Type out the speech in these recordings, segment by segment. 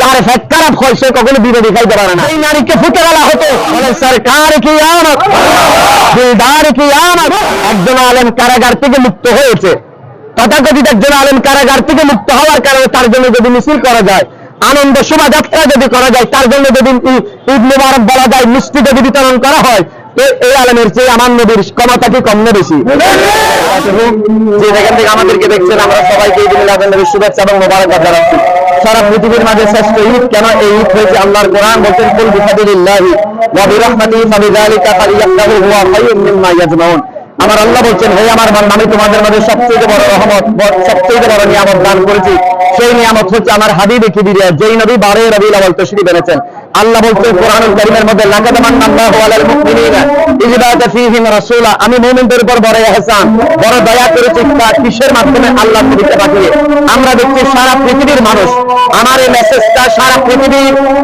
যার ফেট খারাপ হয় সে কখনো বিরোধী খাইতে পারে না। এই নারীকে ফুটে বলা হতো। বলে সরকার কি আমত দিলদার কি আমত একজন আলেম কারাগার থেকে মুক্ত হয়েছে। তথাকথিত একজন আলেম কারাগার থেকে মুক্ত হওয়ার কারণে তার জন্য যদি মিছিল করা যায় আনন্দ শোভাযাত্রা যদি করা যায় তার জন্য যদি ঈদ মুবারক বলা যায় মিষ্টি যদি বিতরণ করা হয় এই আলমের চেয়ে আমার নবীর ক্ষমতা কি কম বেশি? যেখান থেকে আমাদেরকে দেখছেন, আমরা সবাইকে শুভেচ্ছা এবং মোবারকবাদ জানাচ্ছি। সারা পৃথিবীর মাঝে শ্রেষ্ঠ ঈদ কেন এই ঈদ হয়েছে? আল্লাহর কোরআন বলছেন, কুল বিফাদিল্লাহি ওয়া বিরহমাতিহি ফাবিযালিকা ফালিয়াফরাহু হুয়া খায়রুম মিম্মা ইয়াজমাউন। আমার আল্লাহ বলছেন, হে আমার বান্দা, আমি তোমাদের মধ্যে সবচেয়ে বড় রহমত সবচেয়ে বড় নিয়ামত দান করেছি। সেই নিয়ামত হচ্ছে আমার হাবিব কিবিরিয়া, যেই নবী বারে রবিউল আউয়াল তশরিফ এনেছেন। আল্লাহ বলছেন, কোরআনুল কারীমের মধ্যে, লাকাদ মান্নাল্লাহু আলাল মুমিনিনা বাআথা ফীহিম রাসূলা আমি মুমিনদের উপর বড় ইহসান বড় দয়া করেছি, তা কিসের মাধ্যমে আল্লাহ নবীকে পাঠিয়ে? আমরা দেখছি সারা পৃথিবীর মানুষ, আমার এই মেসেজটা সারা পৃথিবী,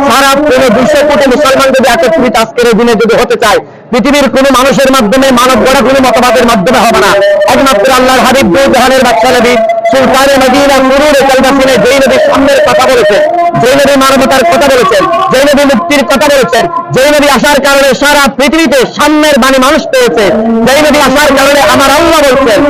সারা পুরো দুইশো কোটি মুসলমান যদি একত্রিত আজকের দিনে যদি হতে চায় পৃথিবীর কোনো মানুষের মাধ্যমে মানব গড়া কোনো মতবাদের মাধ্যমে হবে না। একমাত্র আল্লাহর হাবিব জাহানের বাচ্চা নবী। সুলতানে মদিনা মুরুর কালবাসিনে যেই নবী সামনের কথা বলেছেন। যেই নবী মানবতার কথা বলেছেন। যেই নবী মুক্তির কথা বলেছেন। যেই নবী আসার কারণে সারা পৃথিবীতে সামনের বাণী মানুষ পেয়েছে। যেই নবী আসার কারণে আমার আল্লাহ বলছেন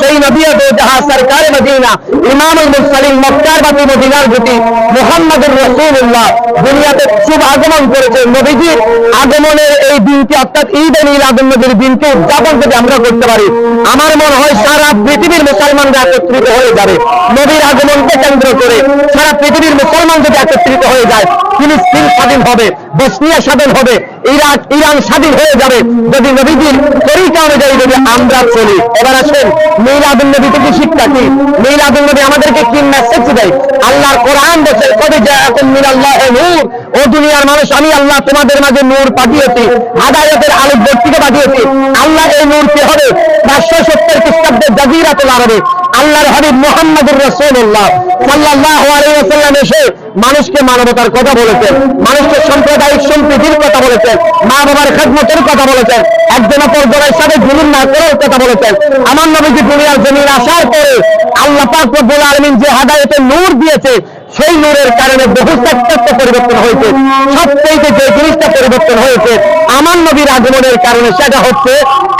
সেই নবী দু জাহা সরকারে মদিনা, ইমামুল মুরসালিন মক্কার বাতি মদিনার গতি মুহাম্মদুর রাসূলুল্লাহ দুনিয়াতে শুভ আগমন করেছে নবীজির আগমনের এই দিনটি অর্থাৎ ঈদ এ মিলাদুন নবীর দিনটি উদযাপন যদি আমরা করতে পারি আমার মনে হয় সারা পৃথিবীর মুসলমানরা একত্রিত হয়ে যাবে, নবীর আগমনকে কেন্দ্র করে সারা পৃথিবীর মুসলমান যদি একত্রিত হয়ে যায় ফিলিস্তিন স্বাধীন হবে, বসনিয়া স্বাধীন হবে, ইরাক, ইরান স্বাধীন হয়ে যাবে। যদি নবীজির তরিকা অনুযায়ী যদি আমরা চলি, এবার আসেন মিলাদুল নবী থেকে শিক্ষা কি? মিলাদুল নবী আমাদেরকে কি মেসেজ দেয়? আল্লাহর কোরআন বলছে কবে জাআকুম মিনাল্লাহি নূর। ও দুনিয়ার মানুষ, আমি আল্লাহ তোমাদের মাঝে নূর পাঠিয়েছি, হাদায়াতের আলো ভর্তিকে পাঠিয়েছি। আল্লাহ এই নূর কি হবে পাঁচশো সত্তর খ্রিস্টাব্দের জাজিরাতুল আরবে। আল্লাহর হাবিব মুহাম্মদুর রাসূলুল্লাহ সাল্লাল্লাহু আলাইহি ওয়াসাল্লাম এসে মানুষকে মানবতার কথা বলেছেন, মানুষকে সাম্প্রদায়িক সম্প্রীতির কথা বলেছেন মা বাবার খেদমতের কথা বলেছেন, একজন অপর জনের সাথে জুলুম না করার কথা বলেছেন। আমার নবীজি দুনিয়ার জমিন আসার পরে আল্লাহ পাক রব্বুল আলামিন যে হাদায়াতের নূর দিয়েছে, সেই নূরের কারণে বহু সেক্টরটা পরিবর্তন হয়েছে, সবচেয়ে যে জিনিসটা পরিবর্তন হয়েছে, আমার নবীর আগমনের কারণে সেটা হচ্ছে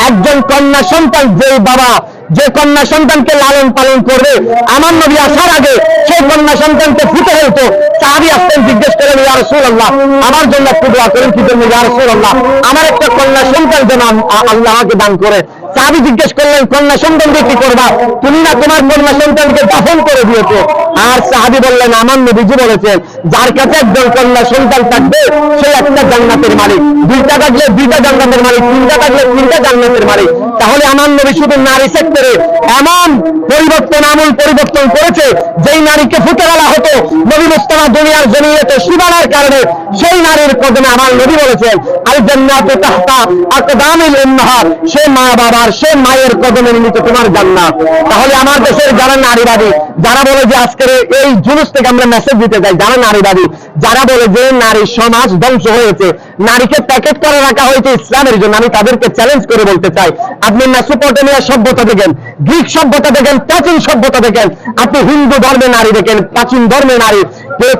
একজন কন্যা সন্তান যে বাবা যে কন্যা সন্তানকে লালন পালন করবে, আমার নবী আসার আগে সেই কন্যা সন্তানকে ফুটে হইতো চাবি আসতেন, জিজ্ঞেস করেন ইয়া রাসূলুল্লাহ, আমার জন্য একটু দোয়া করেন, কি জন্য? ইয়া রাসূলুল্লাহ, আমার একটা কন্যা সন্তান যেন আম- আ- আল্লাহ আমাকে দান করে। চাবি জিজ্ঞেস করলেন, কন্যা সন্তানকে কি করবা? তুমি না তোমার কন্যা সন্তানকে দাফন করে দিয়েছ। আর সাহাবি বললেন, আমার নবীজি বলেছেন, যার কাছে একজন কন্যা সন্তান থাকবে, সে একটা জান্নাতের মালিক। দুইটা থাকলে দুইটা জান্নাতের মালিক, তিনটা থাকলে তিনটা জান্নাতের মালিক। তাহলে আমার নবী শুধু নারী সেক্টরে এমন পরিবর্তন, আমূল পরিবর্তন করেছে, যেই নারীকে ফুটে বলা হতো নবী মুস্তাফা দুনিয়ার জমিয়ে সীমানার কারণে, সেই নারীর কদমে আমার নবী বলেছেন আল জান্নাতু তাহতা আকদামিল উম্মাহাত সে মা বাবার সে মায়ের কদমে নিমিত তোমার জান্নাত। তাহলে আমার দেশের যারা নারীবাদী যারা বলে যে আজকের এই জুলুস থেকে আমরা মেসেজ দিতে চাই যারা নারীবাদী যারা বলে যে নারী সমাজ ধ্বংস হয়েছে, নারীকে প্যাকেট করে রাখা হয়েছে ইসলামের জন্য, আমি তাদেরকে চ্যালেঞ্জ করে বলতে চাই। আপনি মেসোপটেমিয়া সভ্যতা দেখেন গ্রিক সভ্যতা দেখেন প্রাচীন সভ্যতা দেখেন আপনি হিন্দু ধর্মে নারী দেখেন, প্রাচীন ধর্মে নারী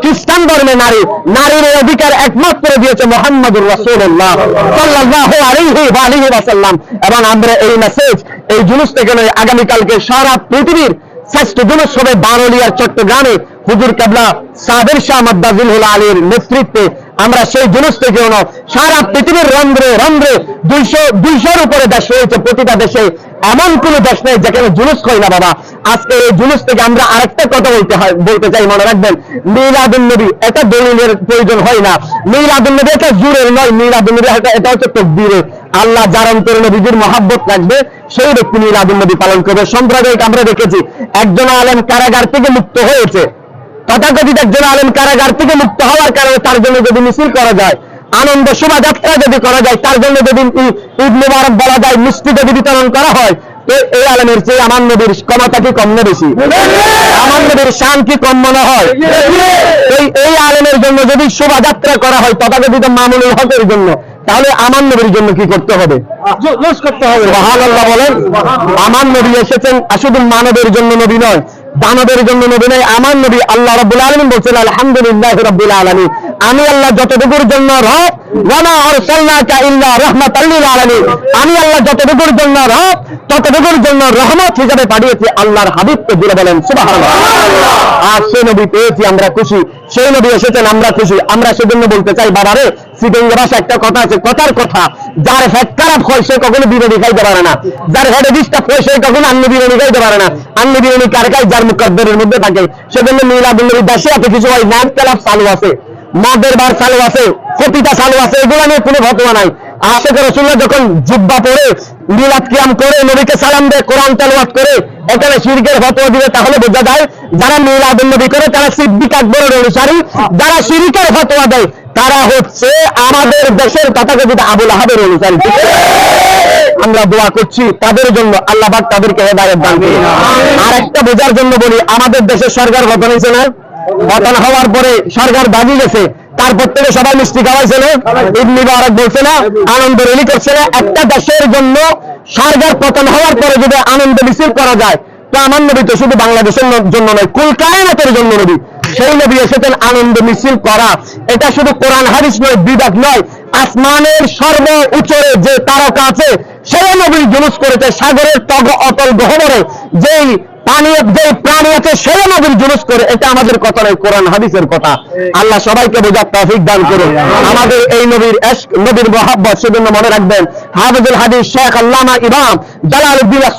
খ্রিস্টান ধর্মে নারী, নারীর অধিকার একমাত্র দিয়েছে মোহাম্মদুর ওয়াসাল্লাম। এবং আমরা এই মেসেজ এই জুলুস থেকে নয়, আগামীকালকে সারা পৃথিবীর শ্রেষ্ঠ জুলুস হবে বারলিয়ার চট্টগ্রামে হুজুর কাবলা সাবের শাহ মাদ্দাজুল হুল আলীর নেতৃত্বে আমরা সেই জুলুস থেকে নয় সারা পৃথিবীর রন্ধ্রে রন্ধ্রে দুইশো, দুইশোর উপরে দেশ রয়েছে প্রতিটা দেশে এমন কোন দেশ নেই যেখানে জুলুস হয় না বাবা। আজকে এই জুলুস থেকে আমরা আরেকটা কথা বলতে হয়, বলতে চাই, মনে রাখবেন মিলাদুল নবী, এটা দলিলের প্রয়োজন হয় না। মিলাদুল নবী এটা জুরের নয় মিলাদুল নবী এটা হচ্ছে তকবীরের। আল্লাহ যার অন্তরে নবীজির মহাব্বত রাখবে সেই ব্যক্তি মিলাদুল নবী পালন করবে। সম্প্রদায়িক আমরা দেখেছি, একজন আলেম কারাগার থেকে মুক্ত হয়েছে। তথাকথিত একজন আলেম কারাগার থেকে মুক্ত হওয়ার কারণে তার জন্য যদি মিছিল করা যায়, আনন্দ শোভাযাত্রা যদি করা যায়, তার জন্য যদি ঈদ মুবারক বলা যায় মিষ্টি যদি বিতরণ করা হয় এই আলমের চেয়ে আমার নবীর ক্ষমতা কি কম না বেশি? আমার নবীর শান কি কম মনে হয়? এই আলেমের জন্য যদি শোভাযাত্রা করা হয়, তথাকথিত মামুনুল হকের জন্য তাহলে আমার নবীর জন্য কি করতে হবে? করতে বলেন আমার নবী এসেছেন শুধু মানবের জন্য নবী নয় দানবের জন্য নবী নয় আমার নবী আল্লাহ রবুল আলমিন বলছেন আলহামদুলিল্লাহ রবুল আলামিন। আমি আল্লাহ যতটুকুর জন্য আমি আল্লাহ যতটুকুর জন্য রব, ততটুকুর জন্য রহমত হিসাবে পাঠিয়েছি, আল্লাহর হাবিবকে জুড়ে বলেন, সুবহানাল্লাহ। আর সেই নবী পেয়েছি, আমরা খুশি। সেই নবী এসেছেন, আমরা খুশি। আমরা সেজন্য বলতে চাই, বাবারে সিটিঙ্গে ভাষা একটা কথা আছে, কথার কথা। যার হেড খারাপ হয়, সে কখনো বিরোধী খাইতে পারে না। যার হেডে ডিস্টার্ব হয়, সে কখনো আন্নি বিরিয়ানি খাইতে পারে না। আন্নি বিরিয়ানি কার খাই যার মুকদ্দরের মধ্যে থাকে। সেজন্য মিলাদুল্নবী দাসে আছে, কিছু হয় নাম তেলাপ চালু আছে। মদের বার চালু আছে কপিতা চালু আছে এগুলো নিয়ে কোনো ফতোয়া নাই। আশেখ রসুল্লাহ যখন জিব্বা পরে মিলাদ কিয়াম করে নবীকে সালাম দেয় কোরআন তেলাওয়াত করে এখানে শিরকের ফতোয়া দিবে তাহলে বোঝা যায় যারা মিলাদুল নবী করে তারা সিদ্দিক আকবরের অনুসারী। যারা শিরিকের ফতোয়া দেয় তারা হচ্ছে আমাদের দেশের তথাকথিত আবুল আহাবের অনুসারী। আমরা দোয়া করছি তাদের জন্য আল্লাহ পাক তাদেরকে হেদায়ত দান করুন। আর একটা বোঝার জন্য বলি আমাদের দেশের সরকার গঠন হয়েছে না? গঠন হওয়ার পরে সরকার দাবি গেছে। তারপর থেকে সবাই মিষ্টি খাওয়াইছে না। ঈদ মুবারক বলছে না, আনন্দ রেলি করছে না। একটা দেশের জন্য সরকার পতন হওয়ার পরে যদি আনন্দ মিছিল করা যায়, তো আমার নবী তো শুধু বাংলাদেশের জন্য নয়, কুল কায়নাতের জন্য নবী। সেই নবী এসেছেন আনন্দ মিছিল করা। এটা শুধু কোরআন হারিস নয় বিদাত নয়। আসমানের সর্ব উচ্চরে যে তারকা আছে সেই নবী জুলুস করেছে। সাগরের তগ অতল গহবরে, যেই পানি প্রাণী আছে জুলুস করে, এটা আমাদের কথা নয়, কোরআন, হাদিসের কথা। আল্লাহ সবাইকে বোঝার দান আমাদের এই নবীর নবীর মহাব্বত, সেজন্য মনে রাখবেন, হাফিজুল হাদিস শেখ আল্লামা ইমাম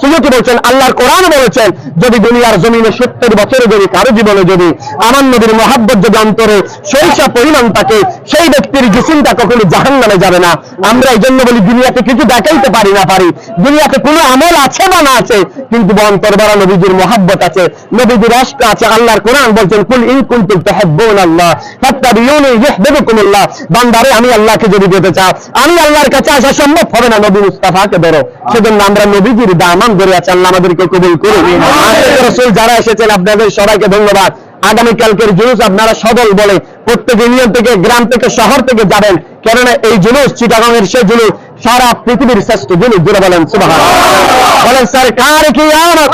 সুয়ুতি বলছেন, আল্লাহর কোরআন বলেছেন, যদি দুনিয়ার জমিনে সত্তর বছরে যদি, কারও জীবনে যদি আমার নবীর মহাব্বত যদি অন্তরে সরিষা পরিমাণ থাকে, সেই ব্যক্তির জিসিমটা কখনো জাহান যাবে না। আমরা এই জন্য বলি, দুনিয়াতে কিছু দেখাইতে পারি না, পারি। দুনিয়াতে কোনো আমল আছে বা না আছে, কিন্তু অন্তর বড় নবীজির মহাব্বত আছে নবীজির রাষ্ট্র আছে আল্লাহর কোরআন বলছেন কুল ইন কুনতুম তুহিব্বুন আল্লাহ ফাত্তাবিউনি ইউহিব্বুকুমুল্লাহ। বান্দারে আমি আল্লাহকে যদি পেতে চাও আমি আল্লাহর কাছে আসা সম্ভব হবে না নবী মুস্তাফাকে ধরো। সেজন্য আমরা নবীজির দামান ধরে আছি আল্লাহ আমাদেরকে কবুল করুন রাসূল যারা এসেছেন আপনাদের সবাইকে ধন্যবাদ। আগামীকালকের জুলুস আপনারা সদল বলে প্রত্যেক ইউনিয়ন থেকে গ্রাম থেকে শহর থেকে যাবেন। কেননা এই জুলুস চিটাগাংয়ের সে জুলুস সারা পৃথিবীর শ্রেষ্ঠ জুলুস জুড়ে বলেন সুবাহ বলেন সরকার কি আমত?